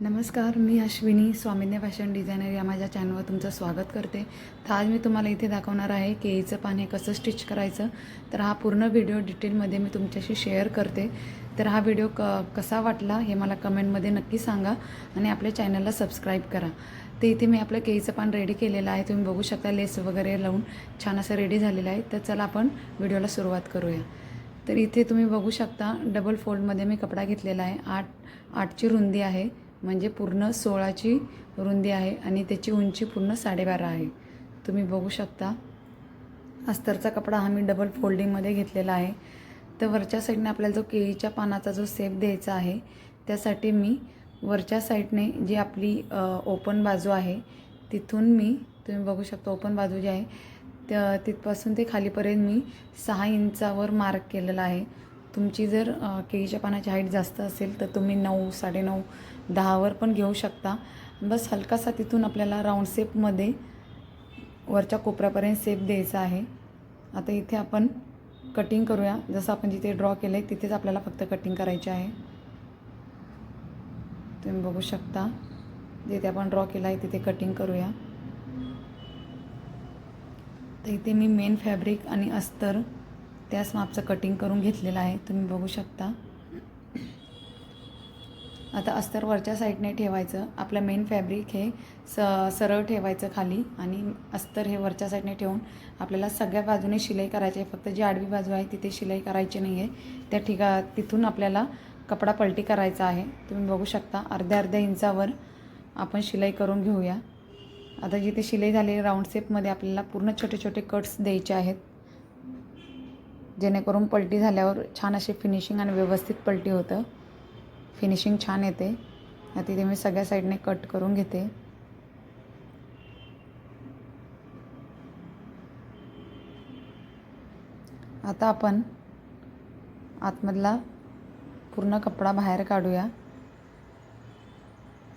नमस्कार मी Ashwini स्वामिन्य fashion designer या माझ्या चॅनलवर तुमचं स्वागत करते. तर आज मी तुम्हाला इथे दाखवणार आहे केळीचं पान हे कसं स्टिच करायचं. तर हा पूर्ण व्हिडिओ डिटेलमध्ये मी तुमच्याशी शेअर करते. तर हा व्हिडिओ क कसा वाटला हे मला कमेंटमध्ये नक्की सांगा आणि आपल्या चॅनलला सबस्क्राईब करा. तर इथे मी आपलं केळीचं पान रेडी केलेलं आहे. तुम्ही बघू शकता लेस वगैरे लावून छान असं रेडी झालेलं आहे. तर चला आपण व्हिडिओला सुरुवात करूया. तर इथे तुम्ही बघू शकता डबल फोल्डमध्ये मी कपडा घेतलेला आहे. आठ आठची रुंदी आहे. म्हणजे पूर्ण सोळाची रुंदी आहे आणि त्याची उंची पूर्ण साडेबारा आहे. तुम्ही बघू शकता. अस्तरचा कपडा हा मी डबल फोल्डिंगमध्ये घेतलेला आहे. तर वरच्या साईडने आपल्याला जो केळीच्या पानाचा जो सेप द्यायचा आहे त्यासाठी मी वरच्या साईडने जी आपली ओपन बाजू आहे तिथून मी तुम्ही बघू शकता ओपन बाजू जी आहे त्या तिथपासून ते खालीपर्यंत मी सहा इंचावर मार्क केलेला आहे. तुमची जर केळीच्या पानाची हाईट जास्त असेल तर तुम्ही नऊ साडेनऊ दहावर पण घेऊ शकता. बस हलकासा तिथून आपल्याला राऊंड सेपमध्ये वरच्या कोपऱ्यापर्यंत सेप द्यायचा आहे. आता इथे आपण कटिंग करूया. जसं आपण जिथे ड्रॉ केलं आहे तिथेच आपल्याला फक्त कटिंग करायची आहे. तुम्ही बघू शकता. जिथे आपण ड्रॉ केला आहे तिथे कटिंग करूया. तर इथे मी मेन फॅब्रिक आणि अस्तर त्याच मापचं कटिंग करून घेतलेलं आहे. तुम्ही बघू शकता. आता अस्तर वरच्या साईडने ठेवायचं. आपलं मेन फॅब्रिक हे स सरळ ठेवायचं खाली आणि अस्तर हे वरच्या साईडने ठेवून आपल्याला सगळ्या बाजूने शिलाई करायची आहे. फक्त जी आडवी बाजू आहे तिथे शिलाई करायची नाही आहे त्या ठिका तिथून आपल्याला कपडा पलटी करायचा आहे. तुम्ही बघू शकता. अर्ध्या अर्ध्या इंचावर आपण शिलाई करून घेऊया. आता जिथे शिलाई झाली राऊंड शेपमध्ये आपल्याला पूर्ण छोटे छोटे कट्स द्यायचे आहेत. जेणेकरून पलटी झाल्यावर छान अशी फिनिशिंग आणि व्यवस्थित पलटी होतं. फिनिशिंग छान येते. तिथे मी सगळ्या साईडने कट करून घेते. आता आपण आतमधला पूर्ण कपडा बाहेर काढूया.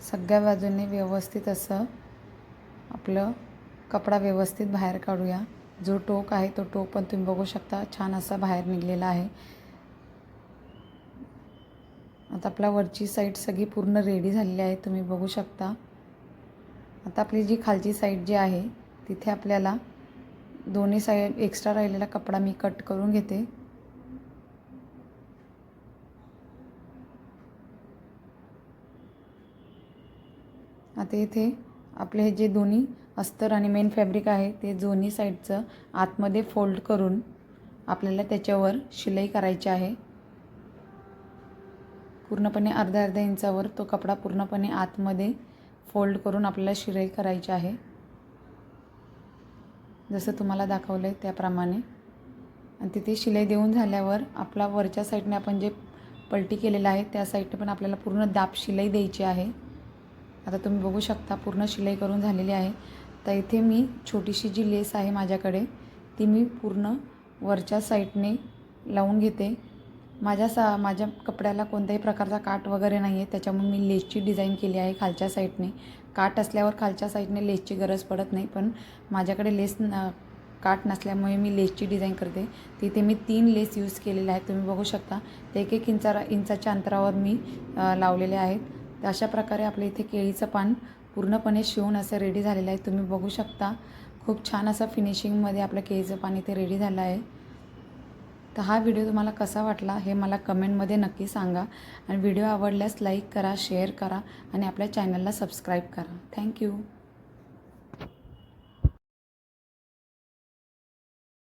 सगळ्या बाजूने व्यवस्थित असं आपलं कपडा व्यवस्थित बाहेर काढूया. जो टोक आहे तो टोक पण तुम्ही बघू शकता. छान असा बाहेर निघलेला आहे. आता आपला वरची साईड सगळी पूर्ण रेडी झालेली आहे. तुम्ही बघू शकता. आता आपली जी खालची साईड जी आहे तिथे आपल्याला दोन्ही साईड एक्स्ट्रा राहिलेला कपडा मी कट करून घेते. आता इथे आपले हे जे दोन्ही अस्तर आणि मेन फॅब्रिक आहे ते दोन्ही साईडचं आतमध्ये फोल्ड करून आपल्याला त्याच्यावर शिलाई करायची आहे. पूर्णपणे अर्ध्या अर्ध्या इंचावर तो कपडा पूर्णपणे आतमध्ये फोल्ड करून आपल्याला शिलाई करायची आहे. जसं तुम्हाला दाखवलं आहे त्याप्रमाणे. आणि तिथे शिलाई देऊन झाल्यावर आपला वरच्या साईडने आपण जे पलटी केलेलं आहे त्या साईडने पण आपल्याला पूर्ण दाब शिलाई द्यायची आहे. आता तुम्ही बघू शकता पूर्ण शिलाई करून झालेली आहे. तर इथे मी छोटीशी जी लेस आहे माझ्याकडे ती मी पूर्ण वरच्या साईडने लावून घेते. माझ्या सा माझ्या कपड्याला कोणत्याही प्रकारचा काट वगैरे नाही आहे त्याच्यामुळे मी लेसची डिझाईन केली आहे खालच्या साईडने. काट असल्यावर खालच्या साईडने लेसची गरज पडत नाही पण माझ्याकडे लेस न काट नसल्यामुळे मी लेसची डिझाईन करते. तिथे मी तीन लेस यूज केलेले आहेत तुम्ही बघू शकता. ते एक एक इंचा इंचाच्या अंतरावर मी लावलेले आहेत. अशा प्रकारे आपल्या इथे केळीचं पान पूर्णपणे शिवून असं रेडी झालेलं आहे. तुम्ही बघू शकता खूप छान असं फिनिशिंगमध्ये आपलं केळीचं पाणी ते रेडी झालं आहे. तर हा व्हिडिओ तुम्हाला कसा वाटला हे मला कमेंटमध्ये नक्की सांगा. आणि व्हिडिओ आवडल्यास लाईक करा शेअर करा आणि आपल्या चॅनलला सबस्क्राईब करा. थँक्यू